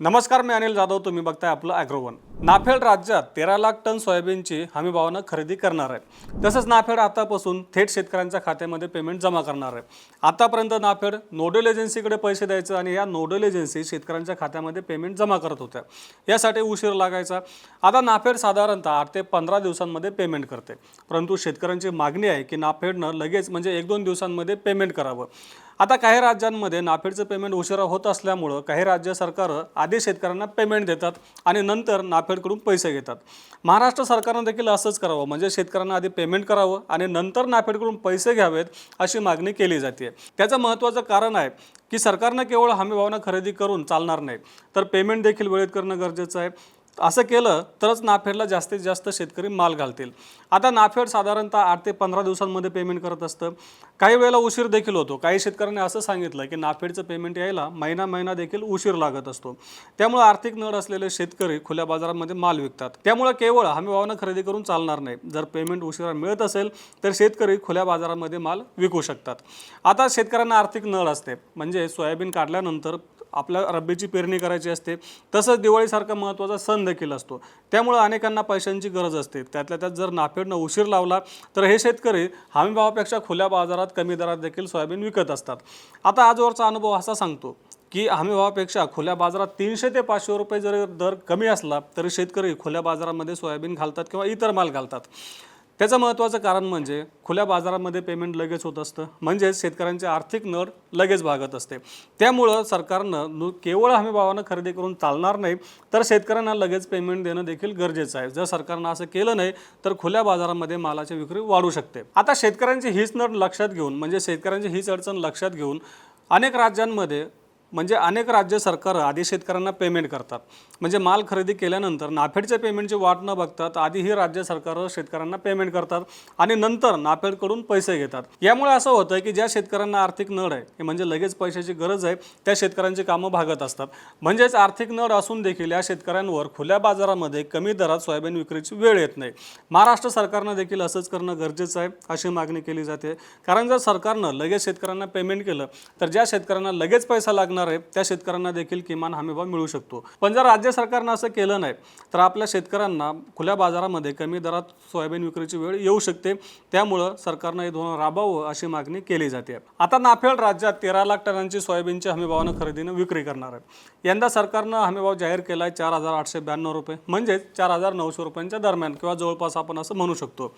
नमस्कार मी अनिल जाधव. तुम्ही बघताय आपलं ॲग्रोवन नाफेड राज्यात तेरा लाख टन सोयाबीनची हमी भावानं खरेदी करणार आहे. तसंच नाफेड आतापासून थेट शेतकऱ्यांच्या खात्यामध्ये पेमेंट जमा करणार आहे. आतापर्यंत नाफेड नोडल एजन्सीकडे पैसे द्यायचं आणि या नोडल एजन्सी शेतकऱ्यांच्या खात्यामध्ये पेमेंट जमा करत होत्या. यासाठी उशीर लागायचा. आता नाफेड साधारणतः आठ ते पंधरा दिवसांमध्ये पेमेंट करते. परंतु शेतकऱ्यांची मागणी आहे की नाफेडनं लगेच म्हणजे एक दोन दिवसांमध्ये पेमेंट करावं. आता काही राज्यांमध्ये नाफेडचं पेमेंट उशिरा होत असल्यामुळं काही राज्य सरकारं आधी शेतकऱ्यांना पेमेंट देतात आणि नंतर नाफेडकडून पैसे घेतात. महाराष्ट्र सरकारनं देखील असंच करावं म्हणजे शेतकऱ्यांना आधी पेमेंट करावं आणि नंतर नाफेडकडून पैसे घ्यावेत अशी मागणी केली जाते. त्याचं महत्त्वाचं कारण आहे की सरकारनं केवळ हमीभावना खरेदी करून चालणार नाही तर पेमेंट देखील वेळेत करणं गरजेचं आहे. असं केलं तरच नाफेडला जास्तीत जास्त शेतकरी माल घालतील. आता नाफेड साधारणतः आठ ते पंधरा दिवसांमध्ये पेमेंट करत असतं. काही वेळेला उशीर देखील होतो. काही शेतकऱ्यांनी असं सांगितलं की नाफेडचं पेमेंट यायला महिना महिना देखील उशीर लागत असतो. त्यामुळे आर्थिक नड असलेले शेतकरी खुल्या बाजारामध्ये माल विकतात. त्यामुळे केवळ हमी भावानं खरेदी करून चालणार नाही. जर पेमेंट उशिरा मिळत असेल तर शेतकरी खुल्या बाजारामध्ये माल विकू शकतात. आता शेतकऱ्यांना आर्थिक नळ असते. म्हणजे सोयाबीन काढल्यानंतर आपल्या रब्बीची पेरणी करायची असते तसंच दिवाळीसारखा महत्त्वाचा सण देखील असतो. त्यामुळं अनेकांना पैशांची गरज असते. त्यातल्या त्यात जर नाफेडनं उशीर लावला तर हे शेतकरी हमीभावापेक्षा खुल्या बाजारात कमी दरात देखील सोयाबीन विकत असतात. आता आजवरचा अनुभव असा सांगतो की हमीभावापेक्षा खुल्या बाजारात तीनशे ते पाचशे रुपये जरी दर कमी असला तरी शेतकरी खुल्या बाजारामध्ये सोयाबीन घालतात किंवा इतर माल घालतात. त्याचं महत्त्वाचं कारण म्हणजे खुल्या बाजारामध्ये पेमेंट लगेच होत असतं. म्हणजेच शेतकऱ्यांचे आर्थिक नड लगेच भागत असते. त्यामुळं सरकारनं नु केवळ हमी भावानं खरेदी करून चालणार नाही तर शेतकऱ्यांना लगेच पेमेंट देणं देखील गरजेचं आहे. जर सरकारनं असं केलं नाही तर खुल्या बाजारामध्ये मालाची विक्री वाढू शकते. आता शेतकऱ्यांची हीच नड लक्षात घेऊन म्हणजे शेतकऱ्यांची हीच अडचण लक्षात घेऊन अनेक राज्यांमध्ये म्हणजे अनेक राज्य सरकारं आधी शेतकऱ्यांना पेमेंट करतात. म्हणजे माल खरेदी केल्यानंतर नाफेडच्या पेमेंटची वाट न बघतात आधी ही राज्य सरकारं शेतकऱ्यांना पेमेंट करतात आणि नंतर नाफेडकडून पैसे घेतात. यामुळे असं होतं की ज्या शेतकऱ्यांना आर्थिक नळ आहे हे म्हणजे लगेच पैशाची गरज आहे त्या शेतकऱ्यांची कामं भागत असतात. म्हणजेच आर्थिक नळ असून देखील या शेतकऱ्यांवर खुल्या बाजारामध्ये कमी दरात सोयाबीन विक्रीची वेळ येत नाही. महाराष्ट्र सरकारनं देखील असंच करणं गरजेचं आहे अशी मागणी केली जाते. कारण जर सरकारनं लगेच शेतकऱ्यांना पेमेंट केलं तर ज्या शेतकऱ्यांना लगेच पैसा लागणार आहे त्या शेतकऱ्यांना देखील किमान हमीभाव मिळू शकतो. पण जर राज्य सरकारनं असं केलं नाही तर आपल्या शेतकऱ्यांना खुल्या बाजारामध्ये कमी दरात सोयाबीन विक्रीची वेळ येऊ शकते. त्यामुळं सरकारनं हे धोरण राबवावं अशी मागणी केली जाते. आता नाफेड राज्यात तेरा लाख टनांची सोयाबीनची हमीभावानं खरेदीनं विक्री करणार आहे. यंदा सरकारनं हमीभाव जाहीर केला आहे चार हजार आठशे ब्याण्णव रुपये म्हणजेच चार हजार नऊशे रुपयांच्या दरम्यान किंवा जवळपास आपण असं म्हणू शकतो.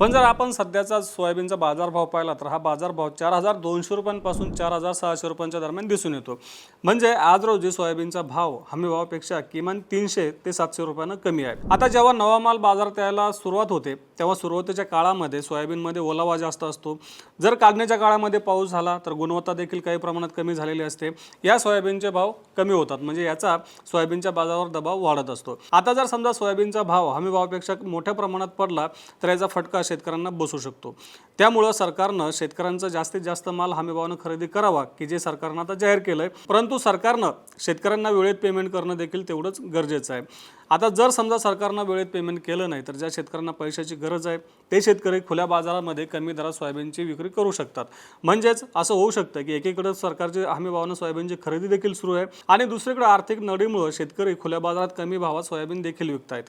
पण जर आपण सध्याचा सोयाबीनचा बाजारभाव पाहिला तर हा बाजारभाव चार हजार दोनशे रुपयांपासून चार हजार सहाशे रुपयांच्या दरम्यान दिसून येतो. म्हणजे आज रोजी सोयाबीनचा भाव हमी भावापेक्षा किमान तीनशे ते सातशे रुपयानं कमी आहे. आता जेव्हा नवा माल बाजारात यायला सुरुवात होते तेव्हा सुरुवातीच्या काळामध्ये सोयाबीनमध्ये ओलावा जास्त असतो. जर काढण्याच्या काळामध्ये पाऊस झाला तर गुणवत्ता देखील काही प्रमाणात कमी झालेली असते. या सोयाबीनचे भाव कमी होतात म्हणजे याचा सोयाबीनच्या बाजारावर दबाव वाढत असतो. आता जर समजा सोयाबीनचा भाव हमी भावापेक्षा मोठ्या प्रमाणात पडला तर याचा फटका शेतकऱ्यांना बसू शकतो. त्यामुळं सरकारनं शेतकऱ्यांचा जास्तीत जास्त माल हमी भावानं खरेदी करावा की जे सरकारनं आता जाहीर केलं आहे परंतु सरकारनं शेतकऱ्यांना वेळेत पेमेंट करणं देखील तेवढंच गरजेचं आहे. आता जर समजा सरकारनं वेळेत पेमेंट केलं नाही तर ज्या शेतकऱ्यांना पैशाची गरज आहे ते शेतकरी खुल्या बाजारामध्ये कमी दरात सोयाबीनची विक्री करू शकतात. म्हणजेच असं होऊ शकतं की एकीकडे सरकारची हमी भावानं सोयाबीनची खरेदी देखील सुरू आहे आणि दुसरीकडे आर्थिक नडीमुळं शेतकरी खुल्या बाजारात कमी भावात सोयाबीन देखील विकतायत.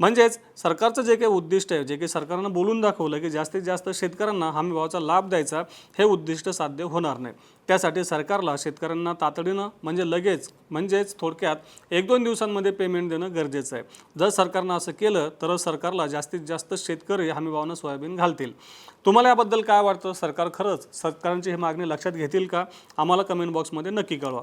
म्हणजेच सरकारचं जे काही उद्दिष्ट आहे जे काही सरकारनं बोलून दाखवलं की जास्तीत जास्त शेतकऱ्यांना हमी भावाचा लाभ द्यायचा हे उद्दिष्ट साध्य होणार नाही. त्यासाठी सरकारला शेतकऱ्यांना तातडीनं म्हणजे लगेच म्हणजेच थोडक्यात एक दोन दिवसांमध्ये पेमेंट देणं गरजेचं आहे. जर सरकारनं असं केलं तर सरकारला जास्तीत जास्त शेतकरी हमीभावानं सोयाबीन घालतील. तुम्हाला याबद्दल काय वाटतं? सरकार खरंच सरकारांची ही मागणी लक्षात घेतील का? आम्हाला कमेंट बॉक्समध्ये नक्की कळवा.